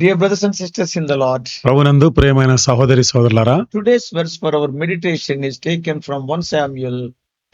Dear brothers and sisters in the lord ప్రభునందు ప్రేమైన సహోదరి సోదరులారా today's verse for our meditation is taken from one Samuel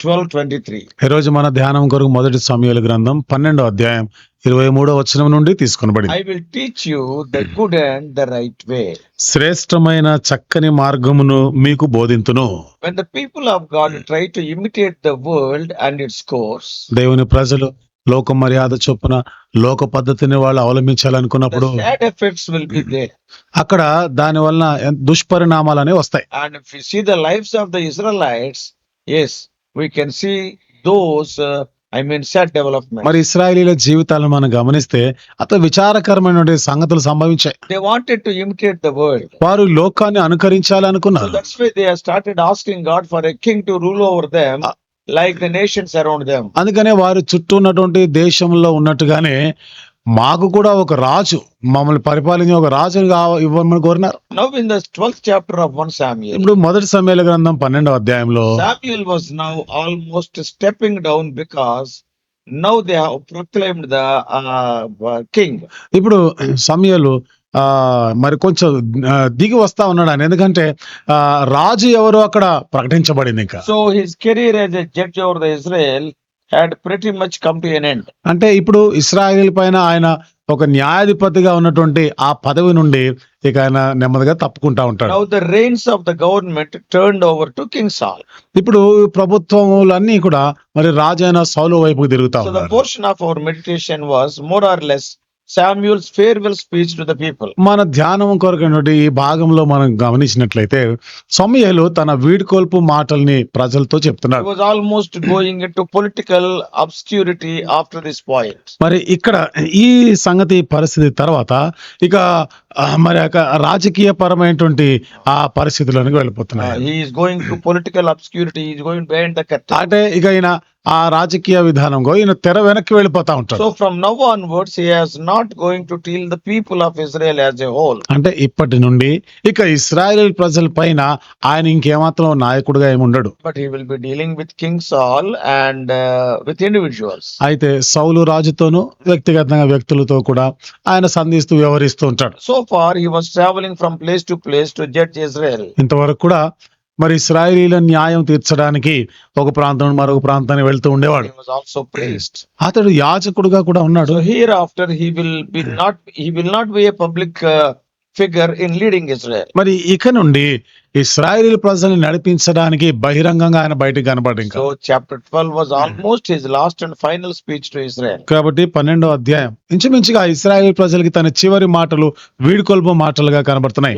twelve twenty three ఈ రోజు మన ధ్యానం కొరకు మొదటి సమయాల గ్రంథం పన్నెండో అధ్యాయం ఇరవై మూడో వచనం నుండి తీసుకునబడి I will teach you the good and the right way శ్రేష్టమైన చక్కని మార్గమును మీకు బోధింతును. When the people of God try to imitate the world and its course దేవుని ప్రజలు లోక మర్యాద చొప్పున లోక పద్ధతిని వాళ్ళు అవలంబించాలనుకున్నప్పుడు hmm. అక్కడ దాని వలన దుష్పరిణామాలు అనేవి వస్తాయి. And see the lives of the Israelites as we can see those I mean set development మరి ఇస్రాయిలీల జీవితాలను మనం గమనిస్తే అత విచారకరమైన సంగతులు సంభవించాయి. They wanted imitate the world వారు లోకాన్ని అనుకరించాలనుకున్నారు. That's they started asking God for king to rule over them like the nations around them అందుకనే వారి చుట్టూ ఉన్నటువంటి దేశంలో ఉన్నట్టుగానే మాకు కూడా ఒక రాజు మమ్మల్ని పరిపాలించే ఒక రాజు ఇవ్వమని కోరినారు. Now in the chapter of 1 Samuel ఇప్పుడు మొదటి సమయల గ్రంథం 12వ అధ్యాయంలో Samuel was now almost stepping down because now they have proclaimed the king ఇప్పుడు సమయలు మరి కొంచెం దిగి వస్తా ఉన్నాడు అని ఎందుకంటే రాజు ఎవరు అక్కడ ప్రకటించబడింది ఇంకా. So his career as judge over the Israel had pretty much come అంటే ఇప్పుడు ఇస్రాయిల్ పైన ఆయన ఒక న్యాయాధిపతిగా ఉన్నటువంటి ఆ పదవి నుండి ఇక ఆయన నెమ్మదిగా తప్పుకుంటా ఉంటాడు. The reins of the government turn over to King Saul ఇప్పుడు ప్రభుత్వములన్నీ కూడా మరి రాజైన సౌలు వైపు తిరుగుతా portion of our meditation was more or less Samuel's farewell speech to the people మన ధ్యానం కొరకు ఈ భాగంలో మనం గమనించినట్లయితే సమయలు తన వీడుకోల్పు మాటల్ని ప్రజలతో చెప్తున్నారు. Almost going to political obscurity after this point మరి ఇక్కడ ఈ సంగతి పరిస్థితి తర్వాత ఇక మరి యొక్క రాజకీయ పరమైనటువంటి ఆ పరిస్థితిలోనికి వెళ్ళిపోతున్నారు. Going to political obscurity going behind అంటే ఇక ఈయన ఆ రాజకీయ విధానం ఈయన తెర వెనక్కి వెళ్ళిపోతా ఉంటాడు. So from now onwards he not going to deal the people of Israel as a whole అంటే ఇప్పటి నుండి ఇక ఇజ్రాయెల్ ప్రజల పైన ఆయన ఇంకేమాత్రం నాయకుడిగా ఏముండడు but he will be dealing with King Saul and with individuals అయితే సౌలు రాజుతోను వ్యక్తిగతంగా వ్యక్తులతో కూడా ఆయన సంధిస్తూ వ్యవహరిస్తూ ఉంటాడు. So far he was travelling from place to place to judge Israel ఇంతవరకు కూడా మరి ఇస్రాయలీల న్యాయం తీర్చడానికి ఒక ప్రాంతం మరొక ప్రాంతానికి వెళ్తూ ఉండేవాడు. అతడు యాచకుడుగా కూడా ఉన్నాడు. Hereafter he will be not he will not be a public figure in leading Israel మరి ఇక నుండి ఇస్రాయల్ ప్రజల్ని నడిపించడానికి బహిరంగంగా ఆయన బయటకు కనబడి so chapter twelve was almost is last and final speech to Israel కాబట్టి పన్నెండో అధ్యాయం. ఇంచుమించుగా ఇస్రాయల్ ప్రజలకి తన చివరి మాటలు వీడుకొల్పు మాటలుగా కనబడుతున్నాయి.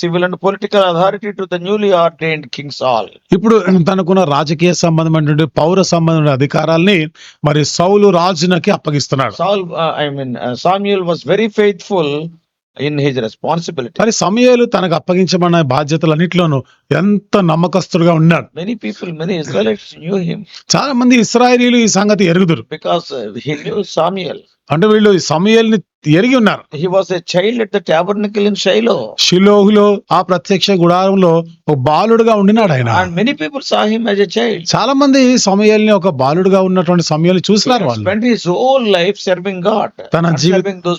Civil and political authority to the newly ordained King Saul ఇప్పుడు తనకున్న రాజకీయ సంబంధమైనటువంటి పౌర సంబంధమైన అధికారాలని మరి సౌలు రాజునకి అప్పగిస్తున్నాడు. Saul I mean Samuel was very faithful in his responsibility మరి సమయాలు తనకు అప్పగించబడిన బాధ్యతలు అన్నింటిలోనూ ఎంత నమ్మకస్తుడుగా ఉన్నాడు. మెనీ పీపుల్ మెనీ ఇస్రాయలైట్స్ చాలా మంది ఇస్రాయలీలు ఈ సంగతి ఎరుగుదురు. బికాస్ హి న్యూ సామ్యుయల్ అంటే వీళ్ళు సమయాల్ని ఎరిగి ఉన్నారు. షిలోహులో ఆ ప్రత్యక్ష గుడారంలో ఒక బాలుడుగా ఉండినాడు ఆయన. Many people saw him as a child చాలా మంది సమయాల్ని ఒక బాలుడుగా ఉన్నటువంటి సమయాన్ని చూసినారు తన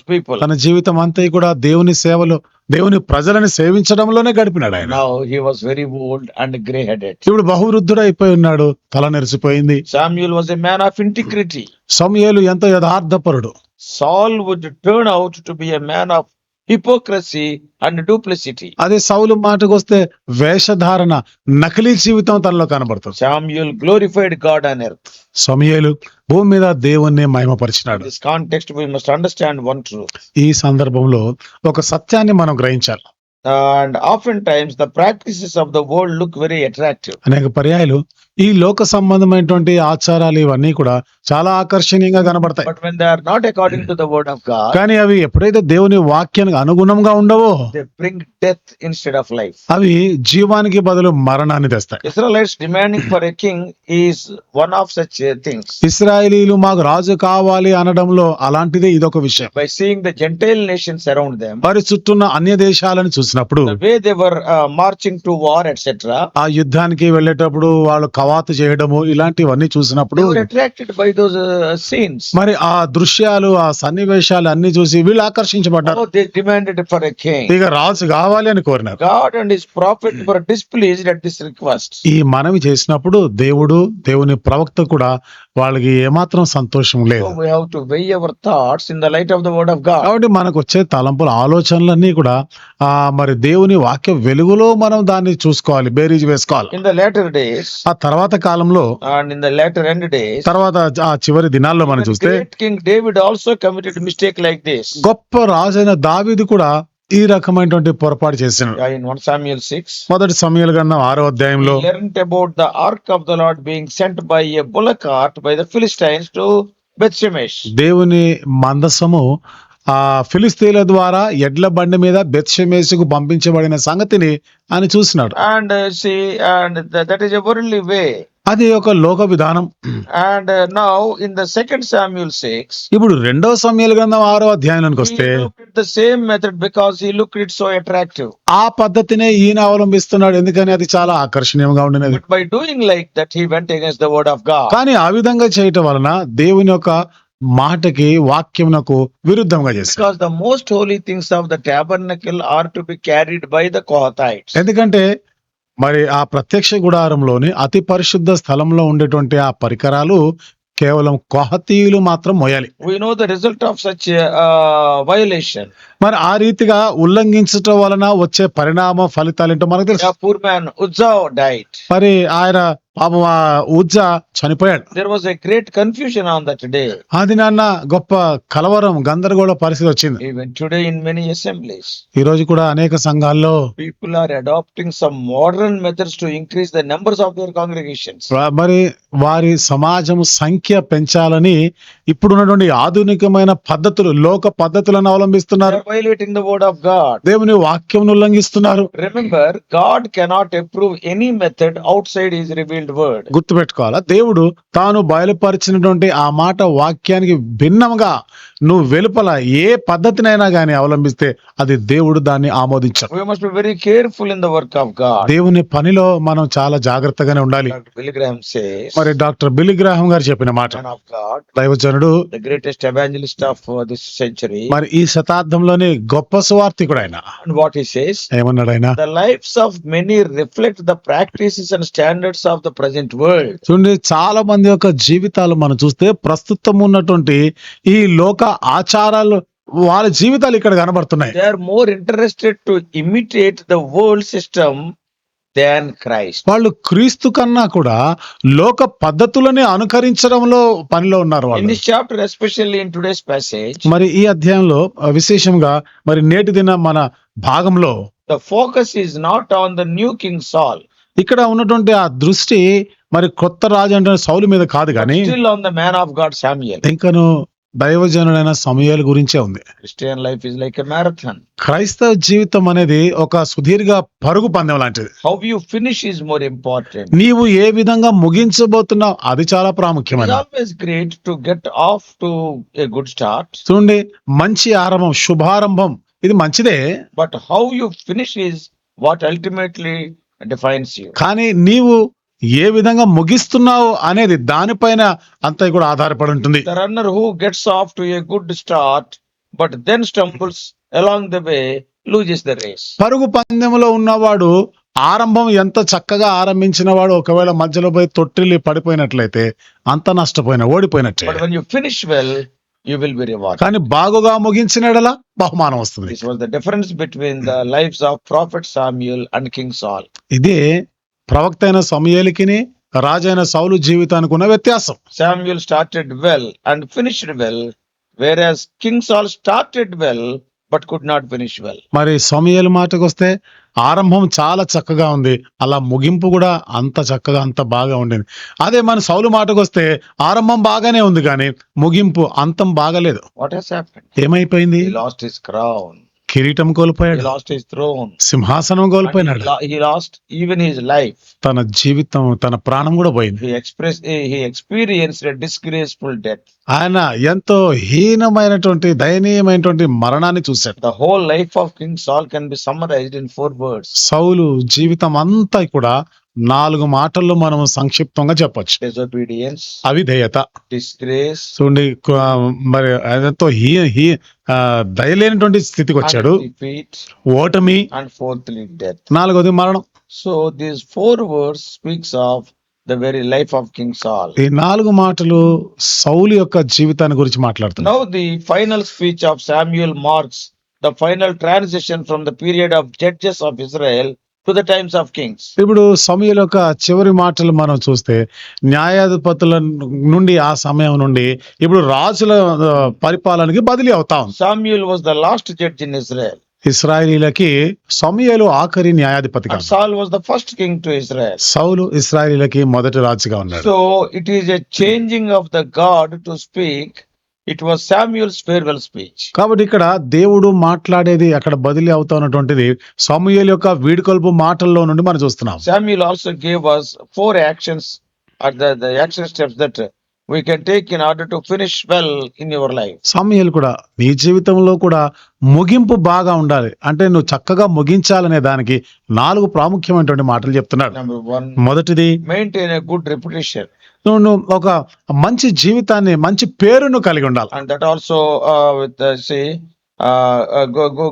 పీపుల్ తన జీవితం అంతా కూడా దేవుని సేవలు దేవుని ప్రజలను సేవించడంలోనే గడిపినాడు ఆయన. He was very old and grey headed ఇప్పుడు అయిపోయి ఉన్నాడు తల నెరిసిపోయింది. Samuel was man of integrity సమయలు ఎంతో యథార్థపరుడు. Saul would turn out to be a man of hypocrisy and duplicity అదే సౌలు మాటకు వస్తే వేషధారణ నకిలీ జీవితం తనలో కనబడుతుంది. సామ్యూల్ గ్లోరిఫైడ్ గాడ్ అని సమయలు భూమి మీద దేవుణ్ణి మహిమపరిచినాడు. This context we understand one truth ఈ సందర్భంలో ఒక సత్యాన్ని మనం గ్రహించాలి. And of times the practices of the world look very attractive అనేక పర్యాయాలు ఈ లోక సంబంధమైనటువంటి ఆచారాలు ఇవన్నీ కూడా చాలా ఆకర్షణీయంగా కనబడతాయి. కానీ అవి ఎప్పుడైతే దేవుని వాక్యానికి అనుగుణంగా ఉండవో డెత్ ఇన్స్టెడ్ ఆఫ్ లైఫ్ అవి జీవానికి బదులు మరణాన్ని తెస్తాయి. Israelites demanding for a is one of such things ఇస్రాయలీలు మాకు రాజు కావాలి అనడంలో అలాంటిదే ఇదొక విషయం. By seeing the gentile nations around them వారి చుట్టూన్న అన్య దేశాలను చూసినప్పుడు way they were marching to war etcetera ఆ యుద్ధానికి వెళ్ళేటప్పుడు వాళ్ళు కవాత్ చేయడము ఇలాంటివన్నీ చూసినప్పుడు మరి ఆ దృశ్యాలు ఆ సన్నివేశాలు అన్ని చూసి వీళ్ళు ఆకర్షించబడ్డారు. ఇక రాజు కావాలి అని కోరినారు. ఈ మనవి చేసినప్పుడు దేవుడు దేవుని ప్రవక్త కూడా వాళ్ళకి ఏమాత్రం సంతోషం లేదు. కాబట్టి మనకు వచ్చే తలంపుల ఆలోచనలన్నీ కూడా ఆ మరి దేవుని వాక్య వెలుగులో మనం దాన్ని చూసుకోవాలి. బేరీజ్ వేసుకోవాలి. ఇన్ లేటర్ డేస్ తర్వాత కాలంలో తర్వాత చివరి దినాల్లో మనం చూస్తే King David also committed mistake like this గొప్ప రాజైన దావిది కూడా ఈ రకమైనటువంటి పొరపాటు చేసిన మొదటి సమయల్ గన్న ఆరో అధ్యాయంలో about the ark of the Lord being sent by a bull cart by the Philistines to దేవుని మందసము ఆ ఫిలిస్తీన్ల ద్వారా ఎడ్ల బండి మీద బెత్షమేసుకు పంపించబడిన సంగతిని అని చూసినాడు. And and that is way అది ఒక లోక విధానం. And now in the second Samuel six ఇప్పుడు రెండో సమ్యూల్ గ్రంథం ఆరో అధ్యాయానికి వస్తే the same method because he look it so attractive ఆ పద్ధతినే ఈయన అవలంబిస్తున్నాడు. ఎందుకని? అది చాలా ఆకర్షణీయంగా ఉండేది by doing like that he went against the word of God కానీ ఆ విధంగా చేయటం వలన దేవుని యొక్క మాటకి వాక్యమునకు విరుద్ధంగా చేస్తారు the most holy things of the tabernacle are to be carried by the Kohathites ఎందుకంటే మరి ఆ ప్రత్యక్ష గుడారంలోని అతి పరిశుద్ధ స్థలంలో ఉండేటువంటి ఆ పరికరాలు కేవలం కోహతీయులు మాత్రం మోయాలి. We know the result of such violation మరి ఆ రీతిగా ఉల్లంఘించటం వలన వచ్చే పరిణామ ఫలితాలు ఏంటో మనకు తెలుసు. డైట్ మరి ఆయన పాపం ఊజా చనిపోయాడు. Great confusion on that day అది నాన్న గొప్ప కలవరం గందరగోళ పరిస్థితి వచ్చింది. టుడే ఇన్ మెనీ అసెంబ్లీస్ ఈ రోజు కూడా అనేక సంఘాల్లో people are adopting some modern methods to increase the numbers of their congregation మరి వారి సమాజం సంఖ్య పెంచాలని ఇప్పుడు ఉన్నటువంటి ఆధునికమైన పద్ధతులు లోక పద్ధతులను అవలంబిస్తున్నారు. Violating the word of God దేవుని వాక్యం ఉల్లంఘిస్తున్నారు. Remember God cannot approve any method outside is reveal and word గుర్తుపెట్టుకోవాలా? దేవుడు తాను బయలుపరిచినటువంటి ఆ మాట వాక్యానికి భిన్నంగా నువ్వు వెలుపల ఏ పద్ధతినైనా గానీ అవలంబిస్తే అది దేవుడు దాన్ని ఆమోదించాడు. Very careful in the work of God దేవుని పనిలో మనం చాలా జాగ్రత్తగానే ఉండాలి. మరి డాక్టర్ బిలిగ్రాహం గారు చెప్పిన మాట దైవజనుడు greatest evangelist of this century మరి ఈ శతాబ్దంలోని గొప్ప సువార్థికుడు వాట్ ఈ సేస్ ఏమన్నాడు ఆయన the life of many reflect the practices and standards of the present world చూడండి చాలా మంది యొక్క జీవితాలు మనం చూస్తే ప్రస్తుతం ఉన్నటువంటి ఈ లోక ఆచారాలు వాళ్ళ జీవితాలు ఇక్కడ కనబడుతున్నాయి. They are more interested to imitate the world system than Christ వాళ్ళు క్రీస్తు కన్నా కూడా లోక పద్ధతులని అనుకరించడంలో పనిలో ఉన్నారు వాళ్ళు. ఇన్ దిస్ చాప్టర్ ఎస్పెషల్లీ మరి ఈ అధ్యాయంలో విశేషంగా మరి నేటి దిన మన భాగంలో the focus is not on the new King Saul ఇక్కడ ఉన్నటువంటి ఆ దృష్టి మరి కొత్త రాజు అంటే సౌలు మీద కాదు కానీ on man of God Samuel దైవజనుడైన సమయాల గురించే ఉంది. Christian life is like a marathon క్రైస్తవ జీవితం అనేది ఒక సుదీర్ఘ పరుగు పందెం లాంటిది. How you finish is more important నీవు ఏ విధంగా ముగించబోతున్నావు అది చాలా ప్రాముఖ్యమైన to get off to a good start చూడండి మంచి ఆరంభం శుభారంభం ఇది మంచిదే. But how you finish is what ultimately defines you కానీ నీవు ఏ విధంగా ముగిస్తున్నావు అనేది దానిపైన అంత కూడా ఆధారపడి ఉంటుంది. Runner who gets off to a good start but then stumbles along the way loses the race పరుగు పందెంలో ఉన్నవాడు ఆరంభం ఎంత చక్కగా ఆరంభించిన వాడు ఒకవేళ మధ్యలో పోయి తొట్టిల్లి పడిపోయినట్లయితే అంత నష్టపోయిన ఓడిపోయినట్టు but you finish well you will be reward కానీ బాగుగా ముగించినడల బహుమానం వస్తుంది. Difference between the lives of prophet Samuel and King Saul ఇదే ప్రవక్త అయిన సమయేలికిని రాజైన సౌలు జీవితానికి ఉన్న వ్యత్యాసం Samuel started well and finished well, whereas King Saul started well but could not finish well. మరి సమయలు మాటకు వస్తే ఆరంభం చాలా చక్కగా ఉంది అలా ముగింపు కూడా అంత చక్కగా అంత బాగా ఉండింది అదే మన సౌలు మాటకు వస్తే ఆరంభం బాగానే ఉంది కానీ ముగింపు అంతం బాగలేదు What has happened? ఏమైపోయింది lost his crown. కిరీటం కోల్పోయాడు. లాస్ట్ హిస్ త్రో సింహాసనం కోల్పోయినాడు. He lost even his life తన జీవితం తన ప్రాణం కూడా పోయింది. Express he experienced disgraceful death ఆయన ఎంతో హీనమైనటువంటి దయనీయమైనటువంటి మరణాన్ని చూశాడు. The whole life of King Saul can be summarized in four words సౌలు జీవితం అంతా కూడా నాలుగు మాటల్లో మనం సంక్షిప్తంగా చెప్పొచ్చు. అవిధేయత. డిస్గ్రేస్ చూడండి మరి ఎంతో హీ హీ దయలేనటువంటి స్థితికి వచ్చాడు ఓటమి. అండ్ ఫోర్త్ డెత్ నాలుగోది మరణం. So this four words speaks of the very life of King Saul ఈ నాలుగు మాటలు సౌలు యొక్క జీవితాన్ని గురించి మాట్లాడుతున్నా the final speech of Samuel marks the final transition from the period of judges of Israel to the times of kings ఇప్పుడు సమయం యొక్క చివరి మాటలు మనం చూస్తే న్యాయాధిపతుల నుండి ఆ సమయం నుండి ఇప్పుడు రాజుల పరిపాలనకి బదిలీ అవుతాం Samuel was the last judge in Israel ఇస్రాయలీలకి సమయలు ఆఖరి న్యాయాధిపతి Saul was the first king to Israel Saul ఇస్రాయలీలకి మొదటి రాజుగా ఉన్నారు. So it is a changing of the God to speak it was Samuel's farewell speech కాబట్టి ఇక్కడ దేవుడు మాట్లాడేది అక్కడ బదిలీ అవుతా ఉన్నటువంటిది సమూహల్ యొక్క వీడుకల్పు మాటల్లో నుండి మనం చూస్తున్నాం. Samuel also gave was four actions at the action steps that we can take in order to finish well in your life Samuel కూడా నీ జీవితంలో కూడా ముగింపు బాగా ఉండాలి. అంటే నువ్వు చక్కగా ముగించాలనే దానికి నాలుగు ప్రాముఖ్యమైనటువంటి మాటలు చెప్తున్నాడు. మొదటిది మెయింటైన్ ఎ గుడ్ రెప్యుటేషన్ నువ్వు ఒక మంచి జీవితాన్ని మంచి పేరును కలిగి ఉండాలి. And that also with see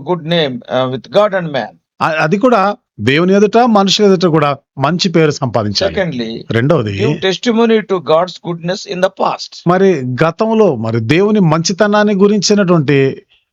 good name with God and man అది కూడా దేవుని ఎదుట మనుషుల ఎదుట కూడా మంచి పేరు సంపాదించాలి. రెండవది testimony to God's goodness in the past మరి గతంలో మరి దేవుని మంచితనాన్ని గురించినటువంటి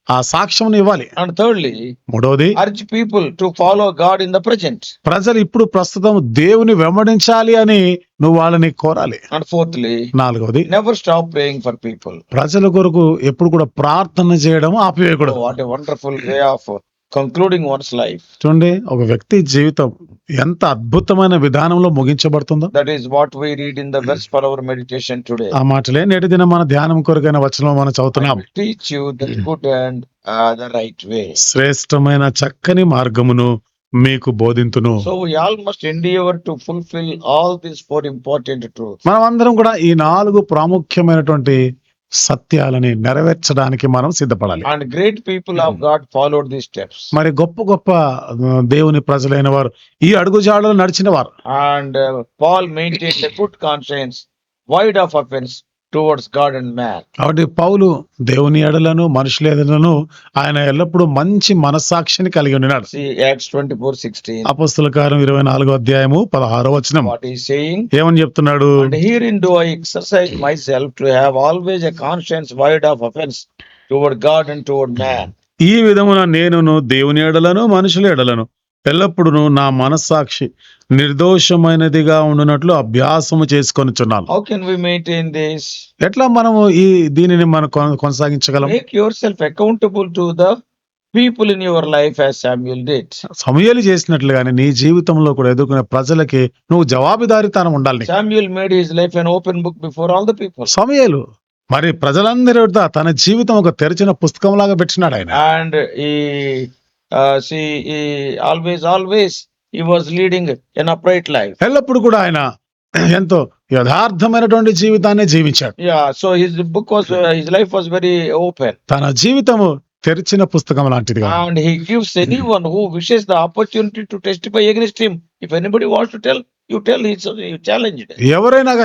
ఆ సాక్ష్యం ఇవ్వాలి. అండ్ థర్డ్లీ మూడవది urge people to follow God in the present ప్రజలు ఇప్పుడు ప్రస్తుతం దేవుని వెంబడించాలి అని నువ్వు వాళ్ళని కోరాలి. అండ్ ఫోర్త్లీ నాలుగవది never stop praying for people ప్రజల కొరకు ఎప్పుడు కూడా ప్రార్థన చేయడం ఆపివేయకూడదు. What a wonderful way of concluding one's life చూడండి ఒక వ్యక్తి జీవితం ఎంత అద్భుతమైన విధానంలో ముగించబడుతుందో. That is what we read in the verse for our meditation today ఆ మాటలే నేటి దిన మన ధ్యానం కొరకైన వచనం మనం చదువుతున్నాం. Teach you the good and the right way శ్రేష్టమైన చక్కని మార్గమును మీకు బోధింతును. So we almost endeavour to fulfil all this four important truth మనం అందరం కూడా ఈ నాలుగు ప్రాముఖ్యమైనటువంటి సత్యాలని నెరవేర్చడానికి మనం సిద్ధపడాలి. And great people of God follow the steps మరి గొప్ప గొప్ప దేవుని ప్రజలైన వారు ఈ అడుగుజాడలు నడిచిన వారు. And Paul maintain the good void of offence towards God and man కాబట్టి పౌలు దేవుని ఎడలను మనుషుల ఎడలను ఆయన ఎల్లప్పుడూ మంచి మనస్సాక్షిని కలిగి ఉన్నాడు అపస్తుల కారం ఇరవై నాలుగో అధ్యాయము పదహారో వచనం. ఏమని చెప్తున్నాడు? Herein do I exercise myself to have always a conscious of offence toward God and toward man ఈ విధమున నేను దేవుని ఎడలను మనుషుల ఎడలను ఎల్లప్పుడూ నా మనస్సాక్షి నిర్దోషమైనదిగా ఉండునట్లు అభ్యాసము చేసుకొనుచున్నాను How can we maintain this? ఎట్లా మనము ఈ దీనిని మనం కొన- కొనసాగించగలం Make yourself accountable to the people in your life as Samuel did. సమయాలు చేసినట్లుగానే నీ జీవితంలో కూడా ఎదుర్కొనే ప్రజలకి నువ్వు జవాబుదారీతనం ఉండాలి నీకు. Samuel made his life an open book before all the people. సమయాలు మరి ప్రజలందరి వద్ద తన జీవితం ఒక తెరిచిన పుస్తకం లాగా పెట్టినాడు ఆయన And he, ఆల్వేస్ ఆల్వేస్ ఈ లీడింగ్ ఎన్ అప్రైట్ లైఫ్ ఎల్లప్పుడు కూడా ఆయన ఎంతో యథార్థమైనటువంటి జీవితాన్ని జీవించాడు. So his book was his life was very open తన జీవితము తెరిచిన పుస్తకం లాంటిది and he gives anyone who wishes the opportunity to testify against him if anybody wants to tell you tell his you challenged ఎవరైనా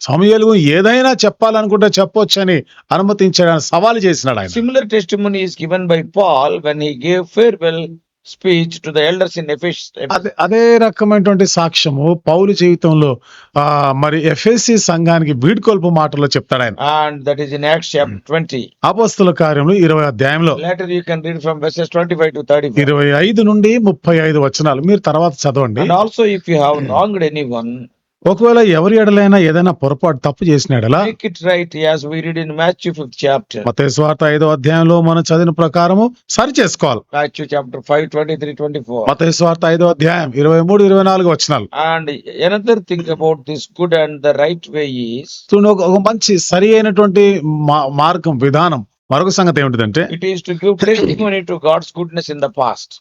సమయాలు ఏదైనా చెప్పాలనుకుంటే చెప్పొచ్చని అనుమతించడానికి సవాల్ చేసినాడు ఆయన. Similar test given by Paul when he gave farewell speech to the elders in Ephesus అదే అదే రకమైనటువంటి సాక్ష్యము పౌలు జీవితంలో ఆ మరి ఎఫ్ఎస్సి సంఘానికి వీడ్కొల్పు మాటల్లో చెప్తాడు ఆయన. And that is in act twenty 20 కార్యంలో ఇరవై 20 అధ్యాయంలో later you can read from verses 25 to 35 25 నుండి 35 వచనాలు. మీరు తర్వాత చదవండి. Also if you have anyone ఒకవేళ ఎవరి ఎడలైనా ఏదైనా పొరపాటు తప్పు చేసినాడలా make it right as we read in Matthew 5th chapter. మత స్వార్థ ఐదో అధ్యాయంలో మనం చదివిన ప్రకారము సరి చేసుకోవాలి Matthew chapter 5, 23, 24. మత స్వార్థ ఐదో అధ్యాయం ఇరవై మూడు ఇరవై నాలుగు వచనాలు And another thing about this good and the right way is, చూడండి, ఒక ఒక మంచి సరి అయినటువంటి మా- మార్గం విధానం మరొక సంగతి ఏమిటంటే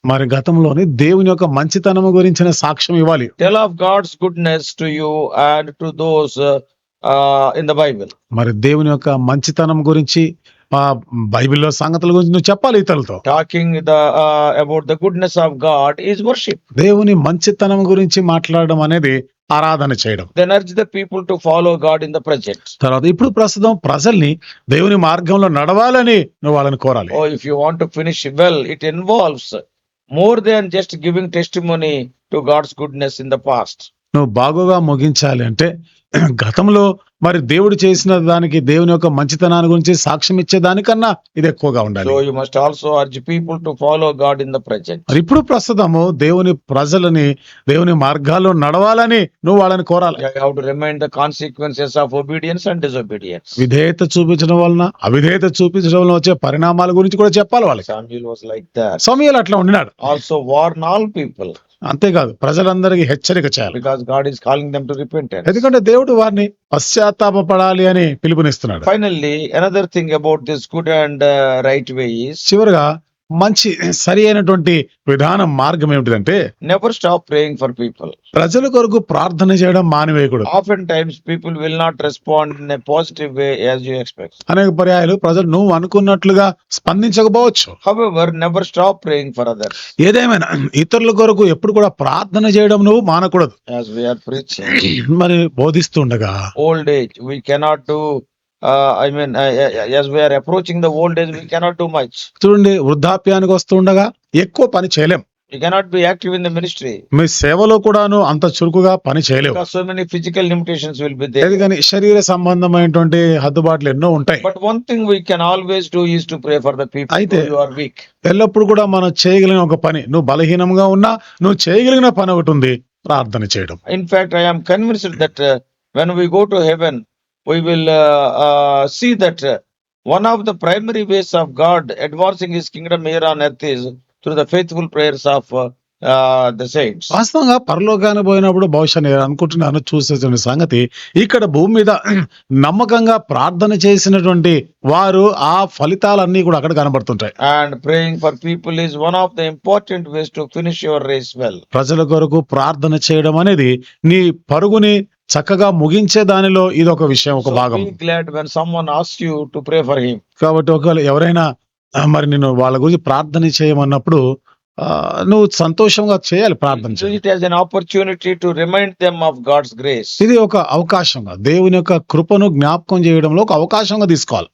మరి గతంలోని దేవుని యొక్క మంచితనం గురించిన సాక్ష్యం ఇవ్వాలి. Tell of God's goodness to you and to those in the Bible మరి దేవుని యొక్క మంచితనం గురించి బైబిల్లో సంగతుల గురించి నువ్వు చెప్పాలి ఇతరులతో. Talking the about the goodness of God is worship దేవుని మంచితనం గురించి మాట్లాడడం అనేది ఆరాధన చేయడం. Then the people to follow God in the present తర్వాత ఇప్పుడు ప్రస్తుతం ప్రజల్ని దేవుని మార్గంలో నడవాలని నువ్వు వాళ్ళని కోరాలి. ఓ if you want to finish well it involves more then just giving testimony to God's goodness in the past నువ్వు బాగుగా ముగించాలి అంటే గతంలో మరి దేవుడు చేసిన దానికి దేవుని యొక్క మంచితనాన్ని గురించి సాక్ష్యం ఇచ్చే దానికన్నా ఇది ఎక్కువగా ఉండాలి also urge people to follow God in the present. మరి ఇప్పుడు ప్రస్తుతము దేవుని ప్రజలని దేవుని మార్గాల్లో నడవాలని నువ్వు వాళ్ళని కోరాలి remind the consequences of obedience and disobedience. విధేయత చూపించడం వలన అవిధేయత చూపించడం వలన వచ్చే పరిణామాల గురించి కూడా చెప్పాలి వాళ్ళకి. సమయాలు అట్లా ఉండినాడు Also warn all people అంతేకాదు ప్రజలందరికీ హెచ్చరిక చేయాలి. ఎందుకంటే దేవుడు వారిని పశ్చాత్తాప పడాలి అని పిలుపునిస్తున్నాడు. Finally another thing about this good and right way చివరిగా మంచి సరి అయినటువంటి విధానం మార్గం ఏమిటంటే never stop praying for people ప్రజల కొరకు ప్రార్థన చేయడం మానివేయకూడదు. Of and times people will not respond in positive way as you expect అనేక పర్యాయాలు ప్రజలు నువ్వు అనుకున్నట్లుగా స్పందించకపోవచ్చు. However never stop praying for other ఏదేమైనా ఇతరుల కొరకు ఎప్పుడు కూడా ప్రార్థన చేయడం నువ్వు మానకూడదు. యాజ్ వి మరి బోధిస్తుండగా old age we cannot do Uh, uh, uh, as we are approaching the old age, we cannot do much. చూడండి వృద్ధాప్యానికి వస్తుండగా ఎక్కువ పని చేయలేం We cannot be active in the ministry మీ సేవలో కూడాను అంత చురుకుగా పని చేయలేవు many physical limitations will be there. లేదు కానీ శరీర సంబంధమైనటువంటి హద్దుబాట్లు ఎన్నో ఉంటాయి But one thing we can always do is to pray for the people అయితే- who are weak. ఎల్లప్పుడు కూడా మనం చేయగలిగిన ఒక పని నువ్వు బలహీనంగా ఉన్నా నువ్వు చేయగలిగిన పని ఒకటి ఉంది ప్రార్థన చేయడం fact, I am convinced that uh, when we go to heaven, we will uh, uh, see that uh, one of the primary ways of God advancing His kingdom here on earth is through the faithful prayers of uh, uh. వాస్తవంగా పరలోకానికి పోయినప్పుడు బహుశా నేను అనుకుంటున్నాను చూసేటువంటి సంగతి ఇక్కడ భూమి మీద నమ్మకంగా ప్రార్థన చేసినటువంటి వారు ఆ ఫలితాలన్నీ కూడా అక్కడ కనబడుతుంటాయి And praying for people is one of the important ways to finish your race well. ప్రజల కొరకు ప్రార్థన చేయడం అనేది నీ పరుగుని చక్కగా ముగించే దానిలో ఇది ఒక విషయం ఒక భాగం pray for him. కాబట్టి ఒకవేళ ఎవరైనా మరి నేను వాళ్ళ గురించి ప్రార్థన చేయమన్నప్పుడు నువ్వు సంతోషంగా చేయాలి ప్రార్థన an opportunity to remind them of God's grace. ఇది ఒక అవకాశంగా దేవుని యొక్క కృపను జ్ఞాపకం చేయడంలో ఒక అవకాశంగా తీసుకోవాలి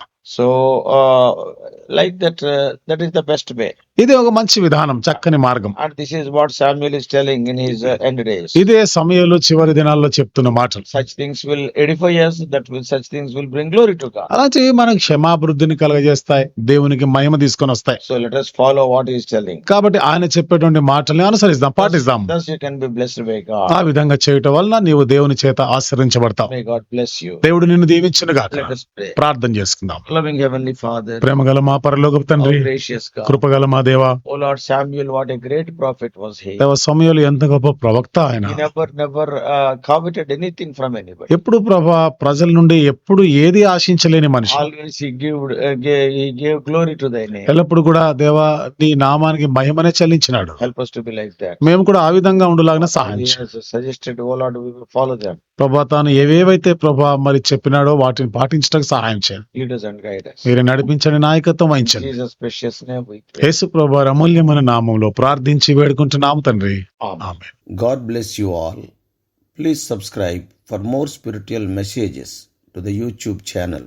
like that, uh, that is the best way. ఇది ఒక మంచి విధానం చక్కని మార్గం. This is what Samuel is telling in his end ఇదే సమయలు చివరి దినాల్లో చెప్తున్న మాటలు. Such things will edify that will such things will bring అలాంటి మన క్షమాభివృద్ధిని కలగజేస్తాయి దేవునికి మహిమ తీసుకొని వస్తాయి. So let us follow what is telling కాబట్టి ఆయన చెప్పేటువంటి మాటల్ని అనుసరిస్తాం పాటిస్తాం thus you be blessed by ఆ విధంగా చేయటం వల్ల నీవు దేవుని చేత ఆశ్రయించబడతావు మే గాడ్ బ్లెస్ దేవుడు నిన్ను దీవించును గాక. ప్రార్థన చేసుకుందాం. లవింగ్ హెవెన్లీ ఫాదర్ ప్రేమగల మా పరలోకపు తండ్రి కృపగల మా Samuel what great prophet was he ఎంత గొప్ప ప్రవక్త ఆయన. నెవర్ ఎనీథింగ్ ఫ్రమ్ ఎనీబడీ ఎప్పుడు ప్రభా ప్రజల నుండి ఎప్పుడు ఏది ఆశించలేని మనిషి. Always he give he give glory to thy ఎల్లప్పుడు కూడా దేవ నీ నామానికి మహిమనే చెల్లించినాడు. Help us be like that మేము కూడా ఆ విధంగా ఉండలాగన సహాయం సజెస్టెడ్ ఓ లార్డ్ ఫాలో ప్రభా తాను ఏవేవైతే ప్రభా మరి చెప్పినాడో వాటిని పాటించడానికి సహాయం చేయండి. నడిపించని నాయకత్వం వహించండి. ప్రభా అమూల్యమైన నామంలో ప్రార్థించి వేడుకుంటున్నాము తండ్రి. God bless you all please subscribe for more spiritual messages to the YouTube channel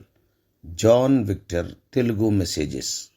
John Victor Telugu messages